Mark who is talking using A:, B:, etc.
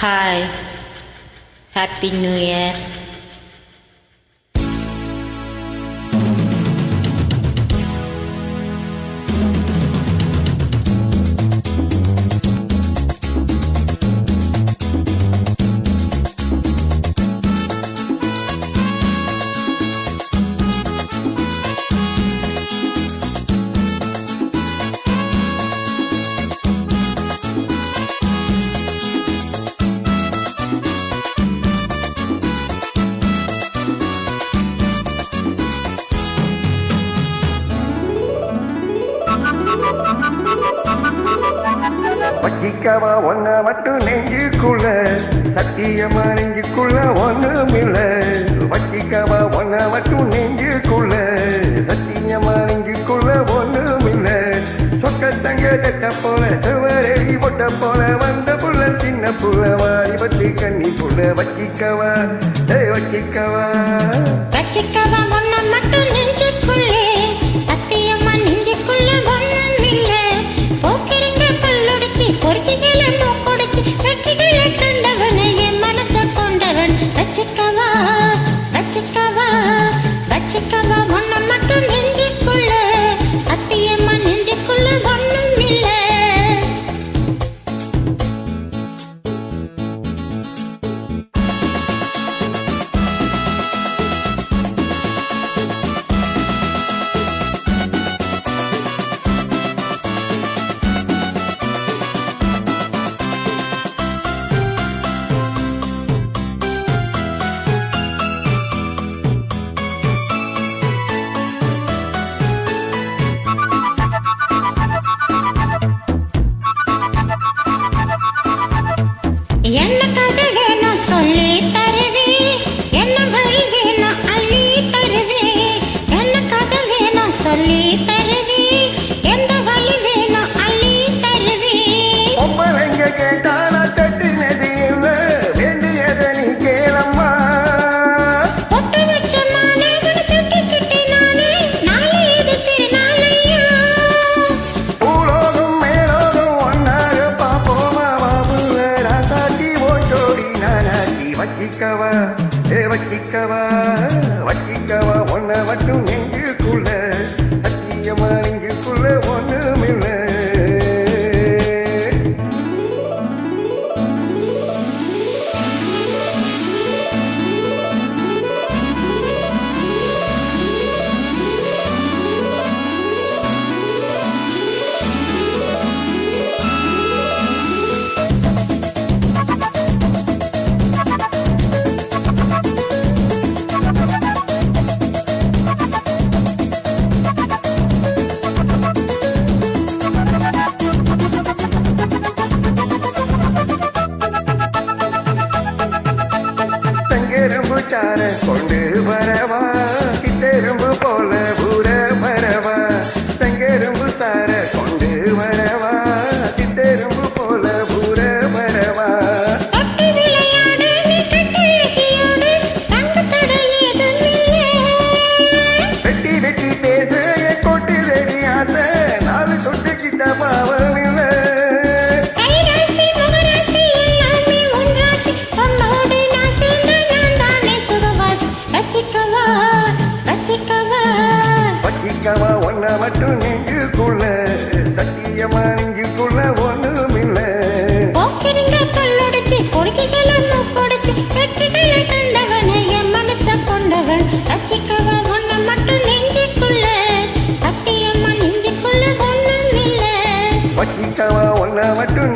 A: Hi. Happy New Year.
B: வச்சிக்கவா ஒன்ன மட்டும் நெஞ்சுக்குள்ள சத்தியமா நெஞ்சுக்குள்ள ஒண்ணுமில்ல. வச்சிக்கவா ஒன்ன மட்டும் நெஞ்சுக்குள்ள சத்தியமா நெஞ்சுக்குள்ள ஒண்ணுமில்ல. சொக்கத்தங்க கட்ட போல சுவரேறி பொட்ட போல வந்த புள்ள சின்ன புள்ள வாரி பத்தி கண்ணி புள்ள வச்சிக்கவா வச்சிக்கவா
C: வச்சிக்கவா கட்டிட வச்சிக்கவா
B: ஏ வச்சிக்கவா வச்சிக்கவா. ஒன்ன மட்டும் நெஞ்சுக்குள்ள சத்தியமான. ஸ்டாரை கொண்டு வரவா பிடிக்காம ஒன்ன மட்டும் நெஞ்சுக்குள்ள சத்தியமா நெஞ்சுக்குள்ள
C: ஒண்ணும் இல்ல
B: பச்சிக்காவா ஒன்ன மட்டும்